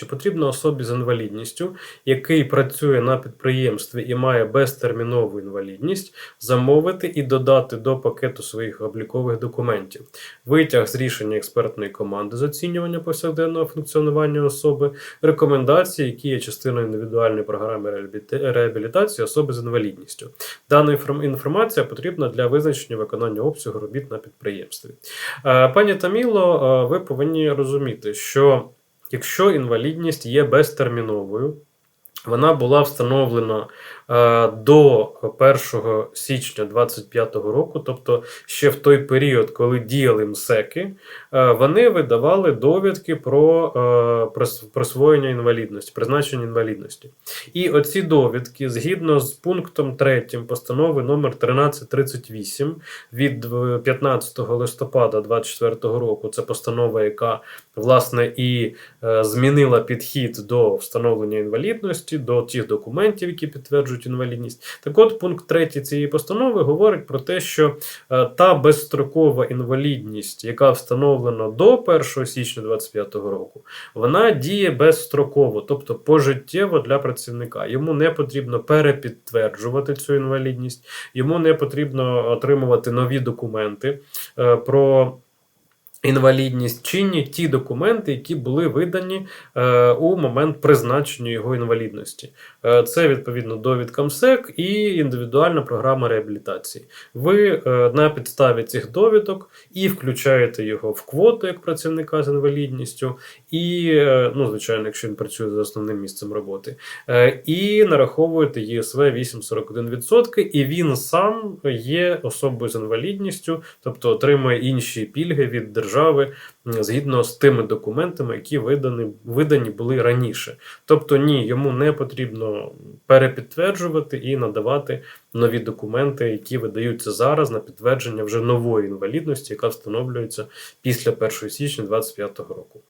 Чи потрібно особі з інвалідністю, який працює на підприємстві і має безтермінову інвалідність, замовити і додати до пакету своїх облікових документів витяг з рішення експертної команди з оцінювання повсякденного функціонування особи, рекомендації, які є частиною індивідуальної програми реабілітації особи з інвалідністю. Дана інформація потрібна для визначення виконання обсягу робіт на підприємстві. Е, Пані Таміло, е, ви повинні розуміти, що якщо інвалідність є безтерміновою, вона була встановлена до 1 січня 2025 року, тобто ще в той період, коли діяли МСЕКи, е, вони видавали довідки про е, присвоєння інвалідності, призначення інвалідності. І оці довідки, згідно з пунктом 3 постанови номер 1338 від е, 15 листопада 2024 року, це постанова, яка власне і е, змінила підхід до встановлення інвалідності, до тих документів, які підтверджують інвалідність. Так от, пункт 3 цієї постанови говорить про те, що е, та безстрокова інвалідність, яка встановлена до 1 січня 2025 року, вона діє безстроково, тобто пожиттєво для працівника. Йому не потрібно перепідтверджувати цю інвалідність, йому не потрібно отримувати нові документи е, про. Інвалідність чинні ті документи, які були видані е, у момент призначення його інвалідності. Е, це відповідно довідка МСЕК і індивідуальна програма реабілітації. Ви е, на підставі цих довідок і включаєте його в квоту як працівника з інвалідністю, і, е, ну, звичайно, якщо він працює за основним місцем роботи, е, і нараховуєте ЄСВ 8,41%, і він сам є особою з інвалідністю, тобто отримує інші пільги від держави м, згідно з тими документами, які видані, видані були раніше. Тобто, ні, йому не потрібно перепідтверджувати і надавати нові документи, які видаються зараз на підтвердження вже нової інвалідності, яка встановлюється після 1 січня 2025 року.